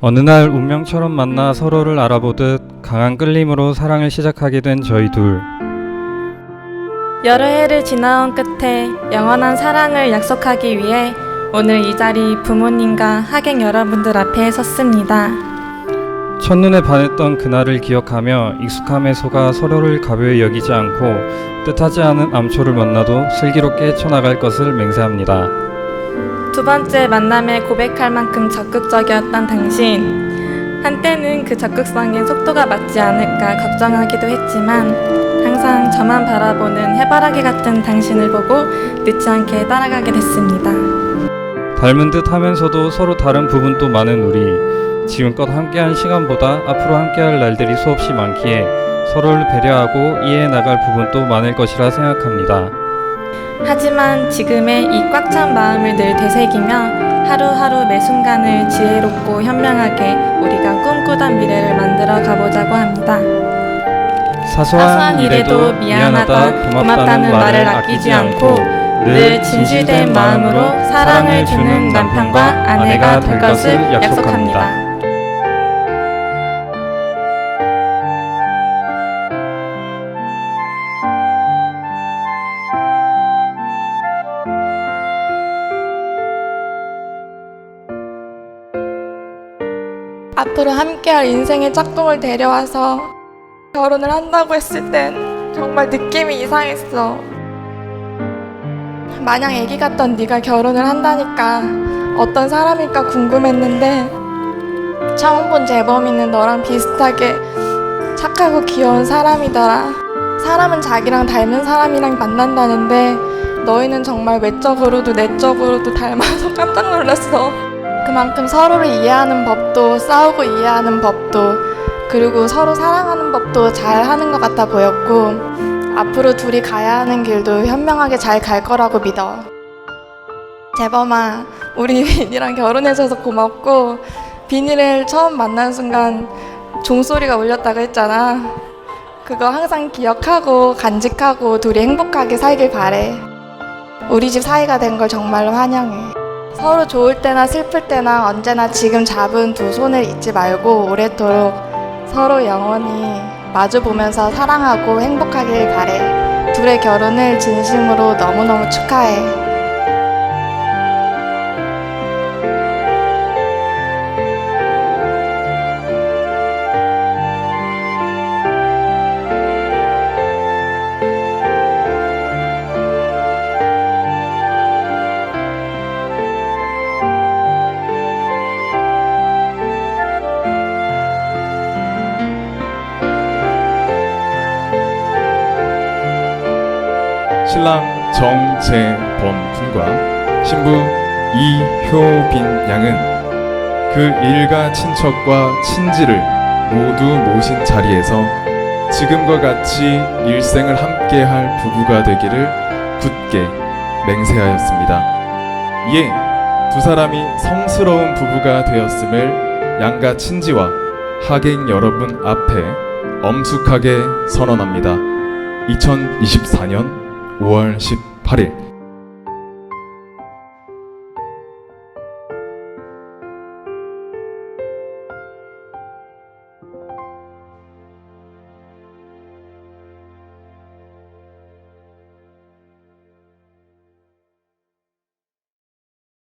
어느 날 운명처럼 만나 서로를 알아보듯 강한 끌림으로 사랑을 시작하게 된 저희 둘. 여러 해를 지나온 끝에 영원한 사랑을 약속하기 위해 오늘 이 자리 부모님과 하객 여러분들 앞에 섰습니다. 첫눈에 반했던 그날을 기억하며 익숙함에 속아 서로를 가벼이 여기지 않고 뜻하지 않은 암초를 만나도 슬기롭게 헤쳐나갈 것을 맹세합니다. 두 번째 만남에 고백할 만큼 적극적이었던 당신. 한때는 그 적극성에 속도가 맞지 않을까 걱정하기도 했지만 항상 저만 바라보는 해바라기 같은 당신을 보고 늦지 않게 따라가게 됐습니다. 닮은 듯 하면서도 서로 다른 부분도 많은 우리. 지금껏 함께한 시간보다 앞으로 함께할 날들이 수없이 많기에 서로를 배려하고 이해해 나갈 부분도 많을 것이라 생각합니다. 하지만 지금의 이 꽉 찬 마음을 늘 되새기며 하루하루 매 순간을 지혜롭고 현명하게 우리가 꿈꾸던 미래를 만들어 가보자고 합니다. 사소한 일에도 미안하다, 고맙다는 말을 아끼지 않고 늘 진실된 마음으로 사랑을 주는 남편과 아내가 될 것을 약속합니다. 앞으로 함께할 인생의 짝꿍을 데려와서 결혼을 한다고 했을 땐 정말 느낌이 이상했어. 마냥 애기 같던 네가 결혼을 한다니까 어떤 사람일까 궁금했는데 처음 본 재범이는 너랑 비슷하게 착하고 귀여운 사람이더라. 사람은 자기랑 닮은 사람이랑 만난다는데 너희는 정말 외적으로도 내적으로도 닮아서 깜짝 놀랐어. 그만큼 서로를 이해하는 법도 싸우고 이해하는 법도 그리고 서로 사랑하는 법도 잘 하는 것 같아 보였고 앞으로 둘이 가야 하는 길도 현명하게 잘 갈 거라고 믿어. 재범아, 우리 비니랑 결혼해줘서 고맙고 비니를 처음 만난 순간 종소리가 울렸다고 했잖아. 그거 항상 기억하고 간직하고 둘이 행복하게 살길 바래. 우리 집 사이가 된 걸 정말로 환영해. 서로 좋을 때나 슬플 때나 언제나 지금 잡은 두 손을 잊지 말고 오래도록 서로 영원히 마주 보면서 사랑하고 행복하길 바래. 둘의 결혼을 진심으로 너무너무 축하해. 신랑 정재범 군과 신부 이효빈 양은 그 일가 친척과 친지를 모두 모신 자리에서 지금과 같이 일생을 함께할 부부가 되기를 굳게 맹세하였습니다. 이에 두 사람이 성스러운 부부가 되었음을 양가 친지와 하객 여러분 앞에 엄숙하게 선언합니다. 2024년 5월 18일